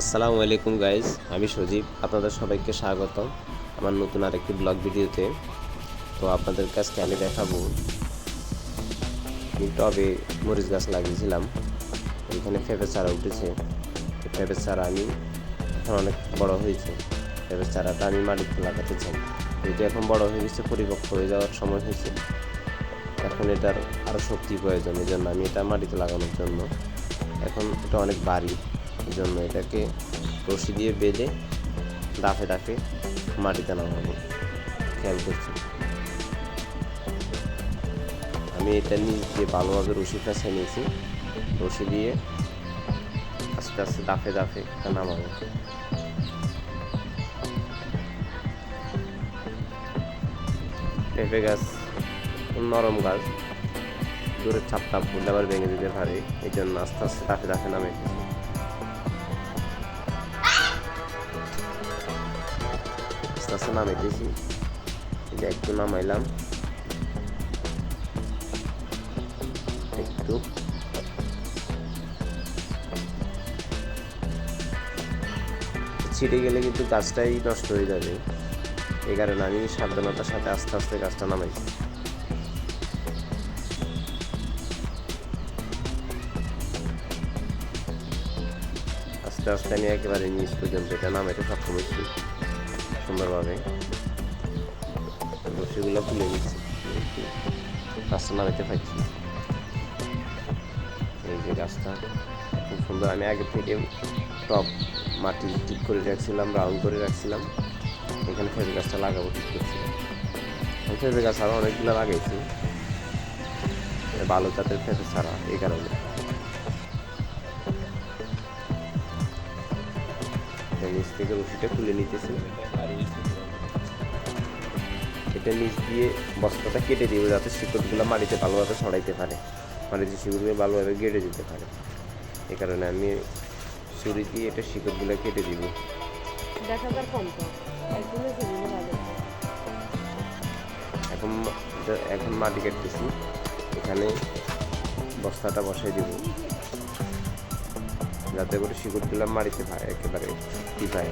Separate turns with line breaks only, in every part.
আসসালামু আলাইকুম গাইজ আমি সজীব, আপনাদের সবাইকে স্বাগত আমার নতুন আরেকটি ব্লগ ভিডিওতে। তো আপনাদের কাছে আমি দেখাবো টবে মরিচ গাছ লাগিয়েছিলাম। এখানে ফেপের চারা উঠেছে। ফেপের চারা আমি এখন অনেক বড় হয়েছে। ফেপের চারাটা আমি মাটিতে লাগাতে চাই। যেহেতু এখন বড় হয়ে গেছে, পরিপক্ক হয়ে যাওয়ার সময় হয়েছে। এখন এটার আরও শক্তি প্রয়োজন এই জন্য আমি এটা মাটিতে লাগানোর জন্য। এখন এটা অনেক বাড়ি এই জন্য এটাকে রশি দিয়ে বেঁধে দাফে দাফে মাটিতে নামাবো। খেয়াল করছি। আমি এটা নিচ দিয়ে ভালোভাবে রশিটা ছেনিয়েছি রশি দিয়ে আস্তে আস্তে দাফে দাফে এটা নামাবো। পেঁপে গাছ, নরম গাছ দূরের ছাপ টাপ পড়লে আবার ভেঙে দিতে পারে। এই জন্য আস্তে আস্তে দাফে দাফে নামে আস্তে নামাইতেছি একটু নামাইলাম একটু ছিটে গেলে কিন্তু গাছটাই নষ্ট হয়ে যাবে এই কারণে আমি সাবধানতার সাথে আস্তে আস্তে গাছটা নামাইছি। আস্তে আস্তে আমি একেবারে নিচ পর্যন্ত এটা নামাইতে সক্ষম হচ্ছি সুন্দরভাবে। রশিগুলো খুলে নিচ্ছি। গাছটা নামাইতে পারছি এই যে গাছটা, খুব সুন্দর। আমি আগে থেকে টপ মাটি ঠিক করে রাখছিলাম, রাউন্ড করে রাখছিলাম। এখানে ফেবে গাছটা লাগাবো ঠিক করছিলাম ফেবে গাছ আরও অনেকগুলো লাগাইছি। ভালো জাতের ফেবে ছাড়া, এই কারণে। নিচ থেকে রশিটা খুলে নিতেছি। এটা নিচ দিয়ে বস্তাটা কেটে দিব যাতে শিকড়গুলো মাটিতে ভালোভাবে ছড়াইতে পারে। মাটিতে শিকড়গুলো ভালোভাবে গেড়ে যেতে পারে। এই কারণে আমি ছুরি দিয়ে এটা শিকড়গুলো কেটে দিব। এখন এখন মাটি কাটতেছি। এখানে বস্তাটা বসাই দিব। যাতে করে শিকড় শিকড়গুলো মাটিতে পায় একেবারে কি টিপায়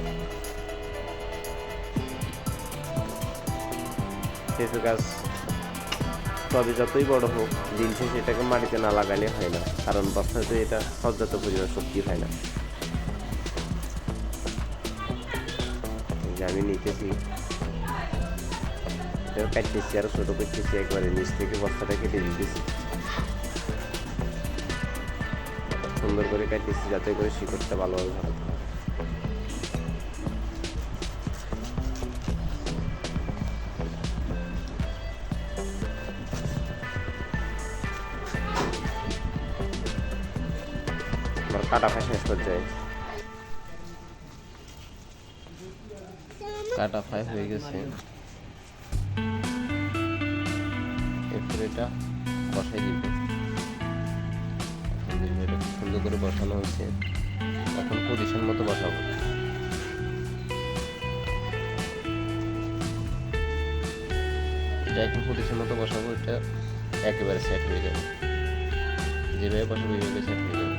পেঁপে গাছ তবে যতই বড় হোক, দিন শেষে এটাকে মাটিতে না লাগালে হয় না, কারণ বস্তাতে এটা পর্যাপ্ত পরিমাণ শক্তি হয় না। আমি নিতেছি। কাটতেছি, আর ছোটো করতেছি, একবারে নিচ থেকে বস্তাটা কেটে দিতেছি। সুন্দর করে কাটতেছি যাতে করে শিকড়টা ভালোভাবে ভালো থাকে। কাটা ফাঁস শেষ পর্যায়ে। কাটা ফাই হয়ে গেছে। এরপর এটা বসাই দিব। সুন্দর করে বসানো হয়েছে। এখন পজিশন মতো বসাবো। এটা এখন পজিশন মতো বসাবো, এটা একেবারে সেট হয়ে যাবে। যেভাবে বসাবো ওইভাবে সেট হয়ে যাবে।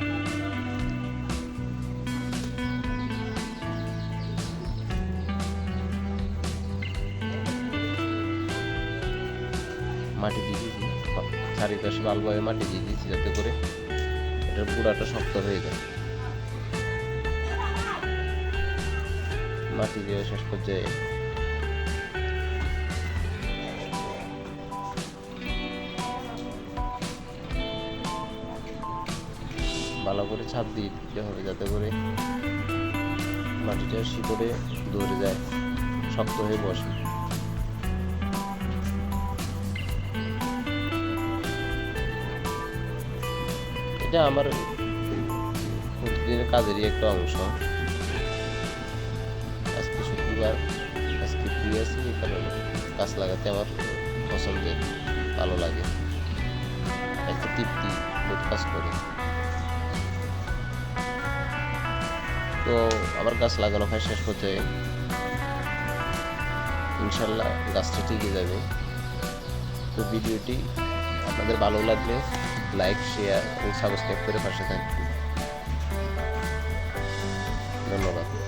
মাটি দিয়ে দিয়েছি। চারিপাশে ভালোভাবে মাটি দিয়ে দিয়েছি যাতে করে এটার গুঁড়াটা শক্ত হয়ে যায়। মাটি দিয়ে শেষ পর্যায়ে ভালো করে ছাপ দিয়ে দিতে হবে যাতে করে মাটিটা শিকড়ে ধরে যায়, শক্ত হয়ে বসে। এটা আমার প্রতিদিনের কাজেরই একটা অংশ। আজকে শুক্রবার, আজকে ফ্রি আছি এই কারণে গাছ লাগাতে আমার পছন্দের, ভালো লাগে। একটা তৃপ্তি কাজ করে। তো আবার গাছ লাগানো হয় শেষ পর্যায়ে। ইনশাল্লাহ গাছটা টিকে যাবে। তো ভিডিওটি আপনাদের ভালো লাগলে লাইক শেয়ার এবং সাবস্ক্রাইব করে পাশে থাকবেন। ধন্যবাদ।